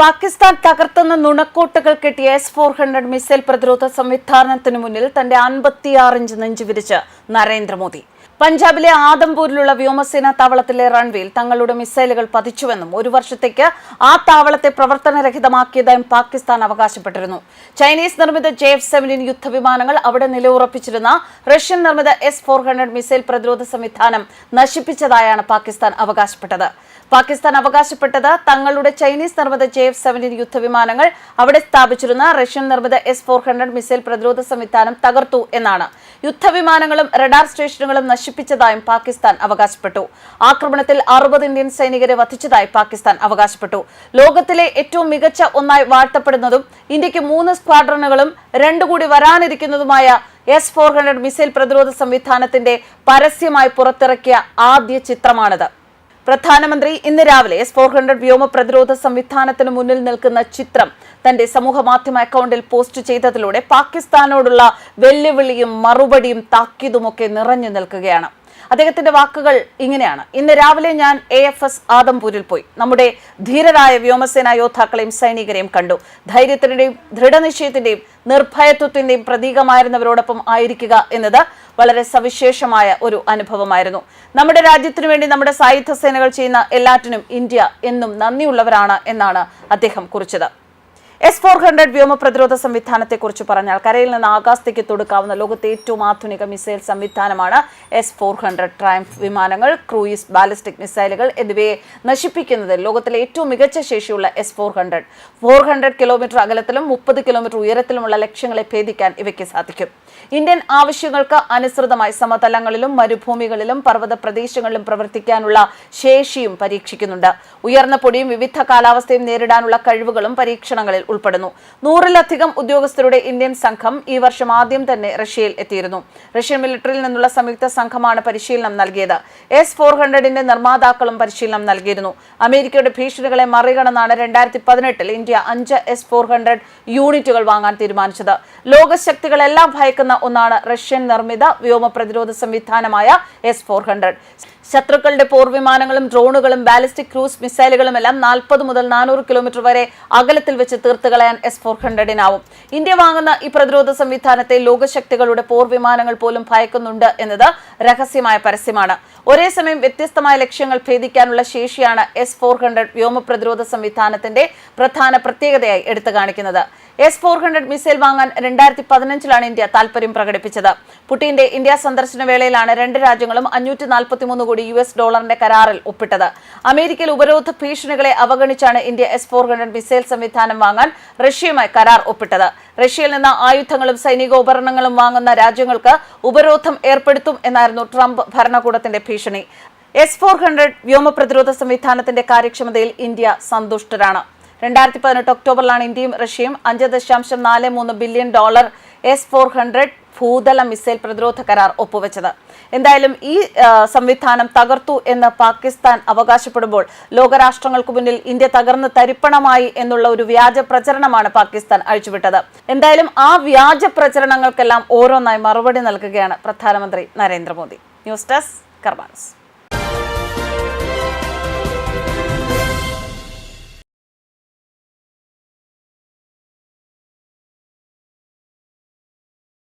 പാകിസ്ഥാൻ തകർത്തുന്ന നുണക്കോട്ടുകൾ കെട്ടിയ S four hundred missile പ്രതിരോധ സംവിധാനത്തിന് മുന്നിൽ തന്റെ അൻപത്തിയാറ് ഇഞ്ച് നെഞ്ചു വിരിച്ച് നരേന്ദ്രമോദി. പഞ്ചാബിലെ ആദംപൂരിലുള്ള വ്യോമസേന താവളത്തിലെ റൺവേയിൽ തങ്ങളുടെ മിസൈലുകൾ പതിച്ചുവെന്നും ഒരു വർഷത്തേക്ക് ആ താവളത്തെ പ്രവർത്തനരഹിതമാക്കിയതായും പാകിസ്ഥാൻ അവകാശപ്പെട്ടിരുന്നു. ചൈനീസ് നിർമ്മിത ജെ എഫ് സെവന്റീൻ യുദ്ധവിമാനങ്ങൾ അവിടെ നിലയുറപ്പിച്ചിരുന്ന റഷ്യൻ നിർമ്മിത എസ് ഫോർ ഹൺഡ്രഡ് മിസൈൽ പ്രതിരോധ സംവിധാനം നശിപ്പിച്ചതായാണ് പാകിസ്ഥാൻ അവകാശപ്പെട്ടത്. പാകിസ്ഥാൻ അവകാശപ്പെട്ടത് തങ്ങളുടെ ചൈനീസ് നിർമ്മിത ജെ എഫ് സെവന്റീൻ യുദ്ധവിമാനങ്ങൾ അവിടെ സ്ഥാപിച്ചിരുന്ന റഷ്യൻ നിർമ്മിത എസ് ഫോർ ഹൺഡ്രഡ് മിസൈൽ പ്രതിരോധ സംവിധാനം തകർത്തു എന്നാണ്. യുദ്ധവിമാനങ്ങളും റഡാർ സ്റ്റേഷനുകളും നശിപ്പിച്ചതായും പാകിസ്ഥാൻ അവകാശപ്പെട്ടു. ആക്രമണത്തിൽ അറുപത് ഇന്ത്യൻ സൈനികരെ വധിച്ചതായി പാകിസ്ഥാൻ അവകാശപ്പെട്ടു. ലോകത്തിലെ ഏറ്റവും മികച്ച ഒന്നായി വാഴ്ത്തപ്പെടുന്നതും ഇന്ത്യയ്ക്ക് മൂന്ന് സ്ക്വാഡ്രണുകളും രണ്ടു കൂടി വരാനിരിക്കുന്നതുമായ എസ് ഫോർ ഹൺഡ്രഡ് മിസൈൽ പ്രതിരോധ സംവിധാനത്തിന്റെ പരസ്യമായി പുറത്തിറക്കിയ ആദ്യ ചിത്രമാണിത്. പ്രധാനമന്ത്രി ഇന്ന് രാവിലെ എസ് ഫോർ ഹൺഡ്രഡ് വ്യോമ പ്രതിരോധ സംവിധാനത്തിന് മുന്നിൽ നിൽക്കുന്ന ചിത്രം തന്റെ സമൂഹ മാധ്യമ അക്കൗണ്ടിൽ പോസ്റ്റ് ചെയ്തതിലൂടെ പാകിസ്ഥാനോടുള്ള വെല്ലുവിളിയും മറുപടിയും താക്കീതുമൊക്കെ നിറഞ്ഞു നിൽക്കുകയാണ്. അദ്ദേഹത്തിന്റെ വാക്കുകൾ ഇങ്ങനെയാണ്. ഇന്ന് രാവിലെ ഞാൻ എ എഫ് എസ് ആദംപൂരിൽ പോയി. നമ്മുടെ ധീരരായ വ്യോമസേനാ യോദ്ധാക്കളെയും സൈനികരെയും കണ്ടു. ധൈര്യത്തിന്റെയും ദൃഢനിശ്ചയത്തിന്റെയും നിർഭയത്വത്തിന്റെയും പ്രതീകമായിരുന്നവരോടൊപ്പം ആയിരിക്കുക എന്നത് വളരെ സവിശേഷമായ ഒരു അനുഭവമായിരുന്നു. നമ്മുടെ രാജ്യത്തിനു വേണ്ടി നമ്മുടെ സായുധ സേനകൾ ചെയ്യുന്ന എല്ലാറ്റിനും ഇന്ത്യ എന്നും നന്ദിയുള്ളവരാണ് എന്നാണ് അദ്ദേഹം കുറിച്ചത്. എസ് ഫോർ ഹൺഡ്രഡ് വ്യോമ പ്രതിരോധ സംവിധാനത്തെക്കുറിച്ച് പറഞ്ഞാൽ കരയിൽ നിന്ന് ആകാശത്തേക്ക് തൊടുക്കാവുന്ന ലോകത്തെ ഏറ്റവും ആധുനിക മിസൈൽ സംവിധാനമാണ് എസ് ഫോർ ഹൺഡ്രഡ് ട്രയംഫ് വിമാനങ്ങൾ ക്രൂയിസ് ബാലിസ്റ്റിക് മിസൈലുകൾ എന്നിവയെ നശിപ്പിക്കുന്നതിൽ ലോകത്തിലെ ഏറ്റവും മികച്ച ശേഷിയുള്ള S four hundred four hundred kilometre അകലത്തിലും മുപ്പത് കിലോമീറ്റർ ഉയരത്തിലുമുള്ള ലക്ഷ്യങ്ങളെ ഭേദിക്കാൻ ഇവയ്ക്ക് സാധിക്കും. ഇന്ത്യൻ ആവശ്യങ്ങൾക്ക് അനുസൃതമായി സമതലങ്ങളിലും മരുഭൂമികളിലും പർവത പ്രദേശങ്ങളിലും പ്രവർത്തിക്കാനുള്ള ശേഷിയും പരീക്ഷിക്കുന്നുണ്ട്. ഉയർന്ന പൊടിയും വിവിധ കാലാവസ്ഥയും നേരിടാനുള്ള കഴിവുകളും പരീക്ഷണങ്ങളിൽ ഉൾപ്പെടുന്നു. നൂറിലധികം ഉദ്യോഗസ്ഥരുടെ ഇന്ത്യൻ സംഘം ഈ വർഷം ആദ്യം തന്നെ റഷ്യയിൽ എത്തിയിരുന്നു. റഷ്യൻ മിലിറ്ററിയിൽ നിന്നുള്ള സംയുക്ത സംഘമാണ് പരിശീലനം നൽകിയത്. എസ് ഫോർ ഹൺഡ്രഡിന്റെ നിർമ്മാതാക്കളും പരിശീലനം നൽകിയിരുന്നു. അമേരിക്കയുടെ ഭീഷണികളെ മറികടന്നാണ് രണ്ടായിരത്തി പതിനെട്ടിൽ ഇന്ത്യ അഞ്ച് എസ് ഫോർ ഹൺഡ്രഡ് യൂണിറ്റുകൾ വാങ്ങാൻ തീരുമാനിച്ചത്. ലോകശക്തികളെല്ലാം ഭയക്കുന്ന ഒന്നാണ് റഷ്യൻ നിർമ്മിത വ്യോമ പ്രതിരോധ സംവിധാനമായ എസ് ഫോർ ഹൺഡ്രഡ് ശത്രുക്കളുടെ പോർവിമാനങ്ങളും ഡ്രോണുകളും ബാലിസ്റ്റിക് ക്രൂസ് മിസൈലുകളും എല്ലാം നാൽപ്പത് മുതൽ നാനൂറ് കിലോമീറ്റർ വരെ അകലത്തിൽ വെച്ച് തീർത്ത് കളയാൻ എസ് ഫോർ ഹൺഡ്രഡിനാവും ഇന്ത്യ വാങ്ങുന്ന ഈ പ്രതിരോധ സംവിധാനത്തെ ലോകശക്തികളുടെ പോർവിമാനങ്ങൾ പോലും ഭയക്കുന്നുണ്ട് എന്നത് രഹസ്യമായ പരസ്യമാണ്. ഒരേ സമയം വ്യത്യസ്തമായ ലക്ഷ്യങ്ങൾ ഭേദിക്കാനുള്ള ശേഷിയാണ് എസ് ഫോർ ഹൺഡ്രഡ് വ്യോമ പ്രതിരോധ സംവിധാനത്തിന്റെ പ്രധാന പ്രത്യേകതയായി എടുത്തു കാണിക്കുന്നത്. എസ് ഫോർ ഹൺഡ്രഡ് മിസൈൽ വാങ്ങാൻ രണ്ടായിരത്തി പതിനഞ്ചിലാണ് ഇന്ത്യ താൽപര്യം പ്രകടിപ്പിച്ചത്. പുടിന്റെ ഇന്ത്യ സന്ദർശന വേളയിലാണ് രണ്ട് രാജ്യങ്ങളും അഞ്ഞൂറ്റി നാൽപ്പത്തിമൂന്ന് കോടി യു എസ് ഡോളറിന്റെ കരാറിൽ ഒപ്പിട്ടത്. അമേരിക്കയിൽ ഉപരോധ ഭീഷണികളെ അവഗണിച്ചാണ് India S four hundred missile സംവിധാനം വാങ്ങാൻ റഷ്യയുമായി കരാർ ഒപ്പിട്ടത്. റഷ്യയിൽ നിന്ന് ആയുധങ്ങളും സൈനികോപകരണങ്ങളും വാങ്ങുന്ന രാജ്യങ്ങൾക്ക് ഉപരോധം ഏർപ്പെടുത്തും എന്നായിരുന്നു ട്രംപ് ഭരണകൂടത്തിന്റെ ഭീഷണി. എസ് ഫോർ ഹൺഡ്രഡ് വ്യോമ പ്രതിരോധ സംവിധാനത്തിന്റെ കാര്യക്ഷമതയിൽ ഇന്ത്യ സന്തുഷ്ടരാണ്. രണ്ടായിരത്തി പതിനെട്ട് ഒക്ടോബറിലാണ് ഇന്ത്യയും റഷ്യയും അഞ്ച് ദശാംശം നാല് മൂന്ന് billion dollar S four hundred ഭൂതല missile പ്രതിരോധ കരാർ ഒപ്പുവെച്ചത്. എന്തായാലും ഈ സംവിധാനം തകർത്തു എന്ന് പാകിസ്ഥാൻ അവകാശപ്പെടുമ്പോൾ ലോകരാഷ്ട്രങ്ങൾക്ക് മുന്നിൽ ഇന്ത്യ തകർന്ന് തരിപ്പണമായി എന്നുള്ള ഒരു വ്യാജ പ്രചരണമാണ് പാകിസ്ഥാൻ അഴിച്ചുവിട്ടത്. എന്തായാലും ആ വ്യാജ പ്രചരണങ്ങൾക്കെല്ലാം ഓരോന്നായി മറുപടി നൽകുകയാണ് പ്രധാനമന്ത്രി നരേന്ദ്രമോദി. News desk കർമാൻസ്